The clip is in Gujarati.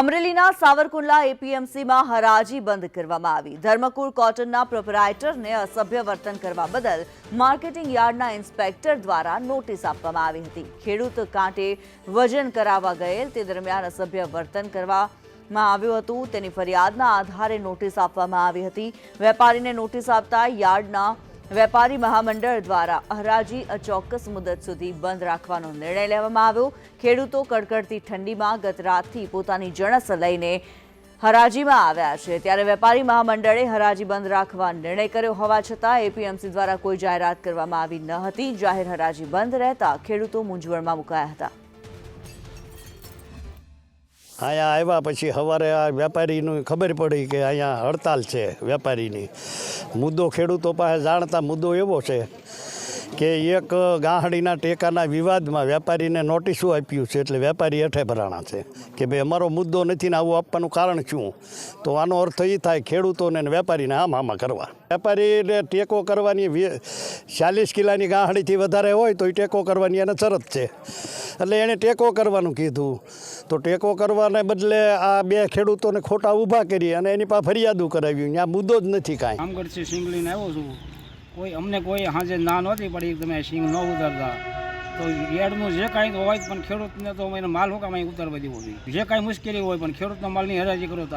અમરેલીના સાવરકુંડલા એપીએમસીમાં હરાજી બંધ કરવામાં આવી. ધર્મકુળ કોટનના પ્રોપરાઇટરને અસભ્ય વર્તન કરવા બદલ માર્કેટિંગ યાર્ડના ઇન્સ્પેક્ટર દ્વારા નોટિસ આપવામાં આવી હતી. ખેડૂત કાંટે વજન કરાવવા ગયેલ તે દરમિયાન અસભ્ય વર્તન કરવામાં આવ્યું હતું. તેની ફરિયાદના આધારે નોટિસ આપવામાં આવી હતી. વેપારીને નોટિસ આપતા યાર્ડના વેપારી મહામંડળ દ્વારા હરાજી અચોક્કસ મુદત સુધી બંધ રાખવાનો નિર્ણય લેવામાં આવ્યો. ખેડૂતો કડકડતી ઠંડીમાં ગત રાતથી પોતાની જણસ લઈને હરાજીમાં આવ્યા છે. ત્યારે વેપારી મહામંડળે હરાજી બંધ રાખવા નિર્ણય કર્યો હોવા છતાં એપીએમસી દ્વારા કોઈ જાહેરાત કરવામાં આવી ન હતી. જાહેર હરાજી બંધ રહેતા ખેડૂતો મૂંઝવણમાં મુકાયા હતા. અહીંયા આવ્યા પછી સવારે આ વેપારીનું ખબર પડી કે અહીંયા હડતાલ છે વેપારીની. મુદ્દો ખેડૂતો પાસે જાણતા મુદ્દો એવો છે કે એક ગાહડીના ટેકાના વિવાદમાં વેપારીને નોટિસો આપ્યું છે એટલે વેપારી હેઠે ભરાણા છે કે ભાઈ અમારો મુદ્દો નથી ને આવું આપવાનું કારણ શું? તો આનો અર્થ એ થાય ખેડૂતોને વેપારીને આમ આમાં કરવા. વેપારીને ટેકો કરવાની ચાલીસ કિલાની ગાંહડીથી વધારે હોય તો એ ટેકો કરવાની એને શરત છે. એટલે એણે ટેકો કરવાનું કીધું. તો ટેકો કરવાને બદલે આ બે ખેડૂતોને ખોટા ઊભા કરી અને એની પાસે ફરિયાદો કરાવ્યું ત્યાં મુદ્દો જ નથી કાંઈ. આવ્યો છું. કોઈ, અમને કોઈ હાજે ના નહોતી પડી તમે સિંગ ન ઉતરતા. તો યાર્ડનું જે કાંઈ હોય પણ ખેડૂતને તો એને માલ હું કામ અહીં ઉતરવા દેવો જોઈએ જે કાંઈ મુશ્કેલી હોય પણ ખેડૂતનો માલની હરાજી કરો તો